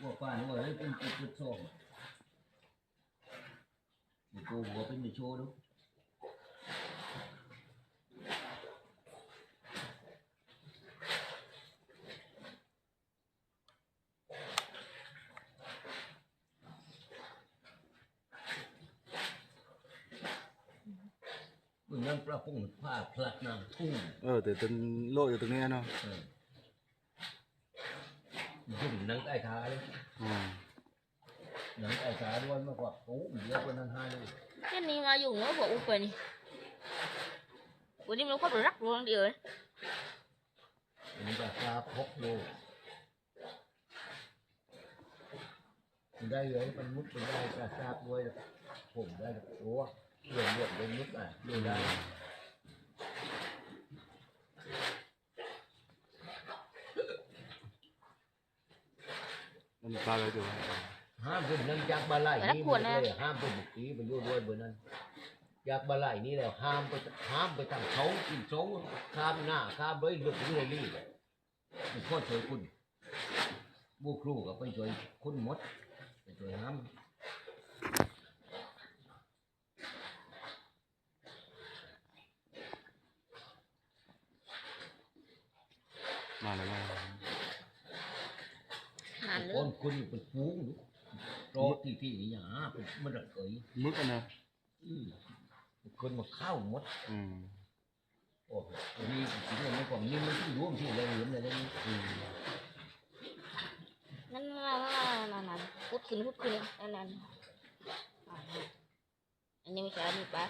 หัวฟ้าหัวเลยเป็นจุดจุดสองมีตัวหัวเป็นมีโชว์ดูมันยังประพงผ้าพลัดน้ำทุ่ง เออแต่ต้นโลอยู่ตรงนี้เนาะ เออ ยุ่งนังใต้ขาเลยอืมหนังใต้ขาด้วยมากกว่าโอ้เยอะกว่านั้นห้าเลย cái này mà dùng nó bộ úp này bữa đi nó có được rắc luôn đi rồi อันนี้ก็คาพกโลได้เลยมันมุดไปได้กระซาบด้วยผมได้โอ้เรื่องเรื่องเป็นมุดอะดูได้ มันปลาอะไรอยู่ห้ามเป็นนั่งจากบาไหลนี่เลยห้ามไปบุกตีไปยุ่ด้วยบนนั้นจากบาไหลนี่แล้วห้ามไปห้ามไปทำเขากินโซ่ข้ามหน้าข้ามด้วยลุกนี่เลยนี่มันโคตรสวยคุณบูครูกับไปช่วยคุณมดไปช่วยห้าม มาแล้วมา hàn คน nữa คุณเป็นฟูงดูรอที่ที่นี่หาเป็นมันระเกยมึกอันนะอือคนมาเข้ามดอืมโอ้โหนี่จริงๆมันก่อนนี่มันที่ร่วมที่อะไรเหลืออะไรนี่อืม nó nó nó nó nó hút ขึ้น hút ขึ้นนั่นนั่นอันนี้ไม่ใช่อันนี้ปะ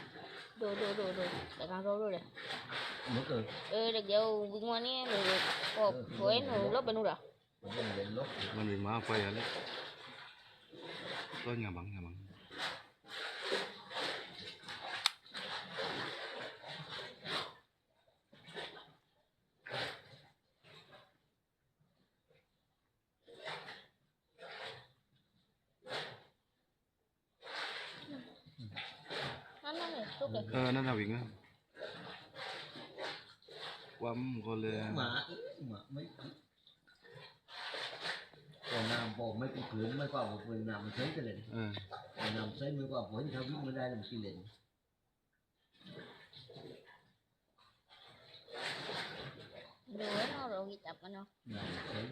ดูดูดูดูแต่การดูดูเลยมันเกิดเออเด็กเดียววิ่งมานี่หนูก็สวยหนูลบไปนู่นเหรอ มันเป็นเรื่องลบ มันเป็นม้าไฟอะไรก็อย่าบังอย่าบัง นั่นนั่นเลยทุกเล còn mấy con cượm mấy con một mình nằm thấy cái lệnh ừ. nằm xới mấy con vẫn không biết mới đây là một cái lệnh. Rồi nó rồi đi tập anh không? Nằm xới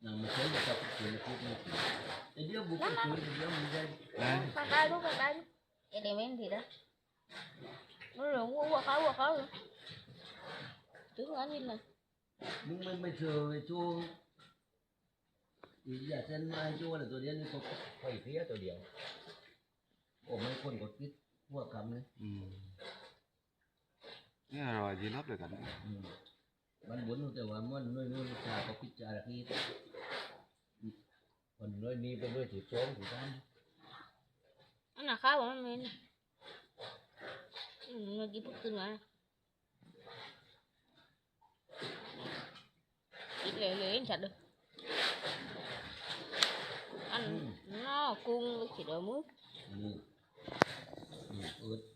Nằm thấy là tập cái cượm cướp mấy cượm Để đứa bụng cái cượm thì đứa mình đây. Bạn tay lúc bạn tay lúc Em đem thì đó. Nó rồi cũng qua khó qua khó rồi. Tưởng anh đi mà. Nhưng mà mày sờ chua อไอ้จูอีอย่าเส้นไอ้จูอะไรตัวเดียวนี่ก็ไปเพี้ยตัวเดียว โอ้ไม่คนกดคิดพวกคำเลยอืมนี่อร่อยดีรับเลยกันอืมมันบุญแต่ว่ามันน้อยน้อยชาก็พิจารณาที่คนน้อยนี้เป็นด้วยถือโจ้งถือตั้ง Nó là khó mà mình. Ừ, nó chỉ phút cưng à. Ít lệ lệ anh sạch được. Anh nó cung với chỉ đợi muối. นี่นี่เอิด